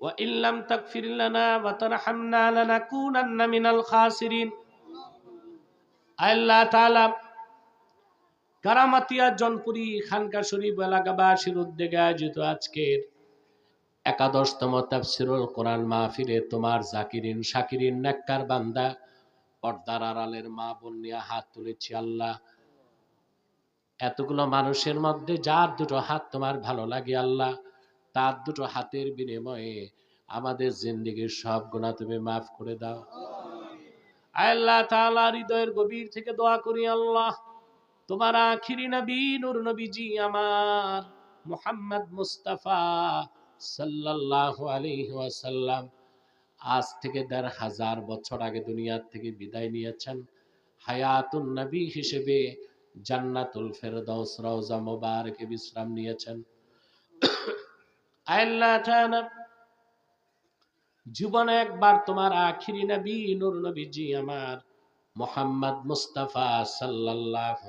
وإن لم تغفر لنا وترحمنا لنكونن من الخاسرين আল্লাহ তাআলা কারামাতিয়া জনপুরি খানকা শরীফ এলাকাবাসীর উদ্যোগে আয়োজিত আজকের একাদশতম তাফসিরুল কোরআন মাহফিলে তোমার জাকিরিন শাকিরিন নেককার বান্দা পর্দার আড়ালের মা বোন নিয়ে হাত তুলেছি আল্লাহ এতগুলো মানুষের মধ্যে যার দুটো হাত তোমার ভালো লাগে আল্লাহ তার দুটো হাতের বিনিময়ে আমাদের জিন্দিগির সব গুণা তুমি মাফ করে দাও। আল্লাহ তাআলা হৃদয়ের গভীর থেকে দোয়া করি, আল্লাহ, তোমার আখিরি নবী, নূর নবীজি আমার মুহাম্মদ মুস্তাফা সাল্লাল্লাহু আলাইহি ওয়াসাল্লাম আজ থেকে দেড় হাজার বছর আগে দুনিয়ার থেকে বিদায় নিয়েছেন। হায়াতুন নবী হিসেবে জান্নাতুল ফেরদাউস রওজা মোবারকে বিশ্রাম নিয়েছেন। জীবনে একবার তোমার আখিরি নবী, নূর নবীজি আমার মোহাম্মদ মুস্তাফা সাল্লাল্লাহু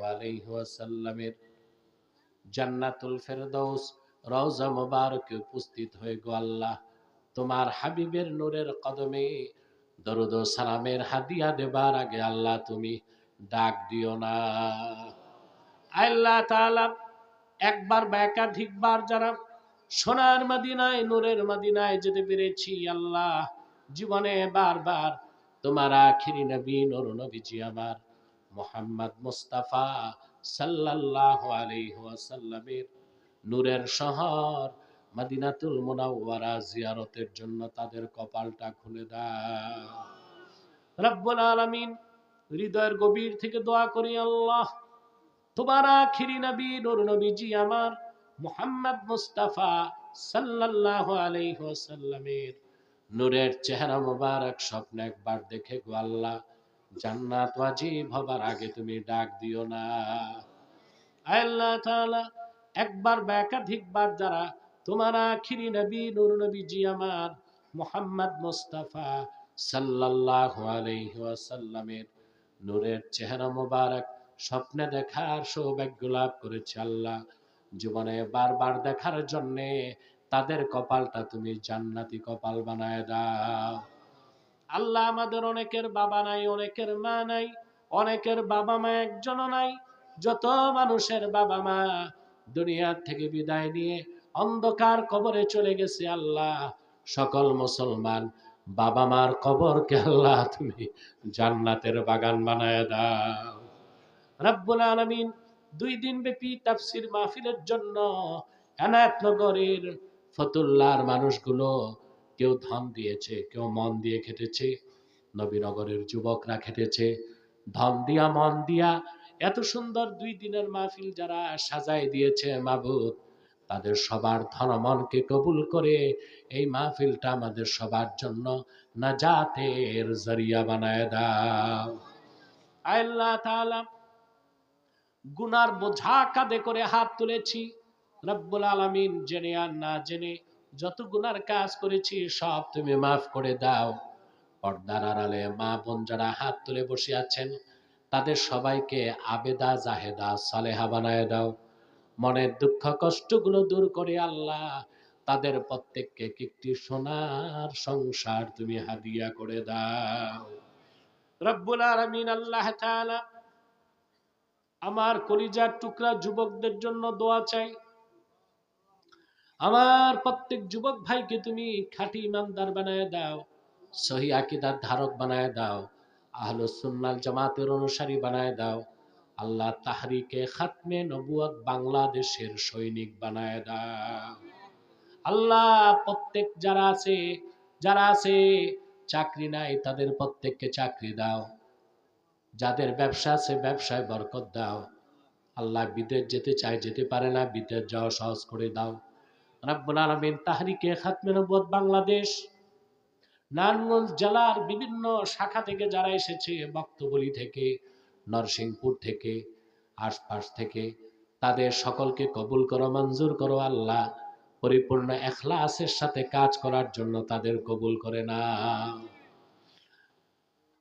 জান্নাতুল ফেরদৌস রওজা মোবারকে উপস্থিত হয়ে গো আল্লাহ, তোমার হাবিবের নূরের কদমে দরুদ সালামের হাদিয়া দেবার আগে আল্লাহ তুমি ডাক দিও না। আল্লাহ তাআলা একবার বা একাধিকবার যারা সোনার মাদিনায়, নূরের মাদিনায় যেতে পেরেছি আল্লাহ। জীবনে বারবার তোমার আখিরি নবী, নূর নবীজি আমার। মোহাম্মদ মুস্তাফা সাল্লাল্লাহু আলাইহি ওয়াসাল্লামের নূরের শহর মদিনাতুল মুনাওয়ারা জিয়ারতের জন্য তাদের কপালটা খুলে দাও। রব্বুল আলামিন হৃদয়ের গভীর থেকে দোয়া করি আল্লাহ, তোমার আখিরি নবী, নূর নবীজি আমার মুহাম্মদ মুস্তাফা সাল্লাল্লাহু আলাইহি ওয়াসাল্লামের নূরের চেহারা মোবারক স্বপ্ন একবার দেখে গো আল্লাহ, জান্নাত ওয়াজিব হবার আগে তুমি ডাক দিও না। আল্লাহ তাআলা, একবার বা একাধিকবার যারা তোমার আখিরি নবী, নূর নবীজি আমার মুহাম্মদ মুস্তাফা সাল্লাল্লাহু আলাইহি ওয়াসাল্লামের নূরের চেহারা মোবারক স্বপ্নে দেখার সৌভাগ্য লাভ করেছে আল্লাহ। জীবনে বারবার দেখার জন্যে তাদের কপালটা তুমি জান্নাতি কপাল বানায় দাও। আল্লাহ আমাদের অনেকের বাবা নাই, অনেকের মা নাই, অনেকের বাবা মা একজনও নাই। যত মানুষের বাবা মা দুনিয়ার থেকে বিদায় নিয়ে অন্ধকার কবরে চলে গেছে আল্লাহ, সকল মুসলমান বাবা মার কবরকে আল্লাহ তুমি জান্নাতের বাগান বানায় দাও। রব্বুল আলামিন দুই দিন ব্যাপী তাফসির মাহফিলের জন্য এনায়তনগরের ফতুল্লার মানুষগুলো কেউ ধন দিয়েছে, কেউ মন দিয়ে খেটেছে, নবীনগরের যুবকরা খেটেছে। ধন দিয়া, মন দিয়া এত সুন্দর দুই দিনের মাহফিল যারা সাজায় দিয়েছে মাবুদ, তাদের সবার ধন মনকে কবুল করে এই মাহফিলটা আমাদের সবার জন্য নাজাতের জরিয়া বানায় দাও। আল্লাহ তাআলা গুনার বোঝা কাঁধে করে হাত তুলেছি। রব্বুল আলামিন জেনে আর না জেনে যত গুনার কাজ করেছি, সব তুমি মাফ করে দাও। পর্দার আড়ালে মা বোন যারা হাত তুলে বসে আছেন, তাদের সবাইকে আবেদা, জাহেদা, সালেহা বানায় দাও। মনের দুঃখ, কষ্টগুলো দূর করে আল্লাহ, তাদের প্রত্যেককে একটি সোনার সংসার তুমি হাদিয়া করে দাও। রব্বুল আলামিন আল্লাহ তাআলা আমার কলিজার টুকরা যুবকদের জন্য দোয়া চাই। আমার প্রত্যেক যুবক ভাইকে তুমি খাঁটি ইমানদার বানায় দাও, সহি আকিদার ধারক বানায় দাও, আহলো সুন্নাল জামাতের অনুসারী বানায় দাও, আল্লাহ তাহরিকে খাতমে নবুয়ত বাংলাদেশের সৈনিক বানায় দাও। আল্লাহ প্রত্যেক যারা আছে যারা আছে, চাকরি নাই, তাদের প্রত্যেককে চাকরি দাও। যাদের ব্যবসা আছে, ব্যবসায় বরকত দাও। আল্লাহ বিদেশ যেতে চায়, যেতে পারে না, বিদেশ যাওয়া সহজ করে দাও। রাব্বুল আলামিন তাহরিকে খাতমে নবুয়ত বাংলাদেশ, নারায়ণগঞ্জ জেলার বিভিন্ন শাখা থেকে যারা এসেছে, বক্তবলি থেকে, নরসিংপুর থেকে, আশপাশ থেকে, তাদের সকলকে কবুল করো, মঞ্জুর করো, আল্লাহ পরিপূর্ণ এখলাসের সাথে কাজ করার জন্য তাদের কবুল করে না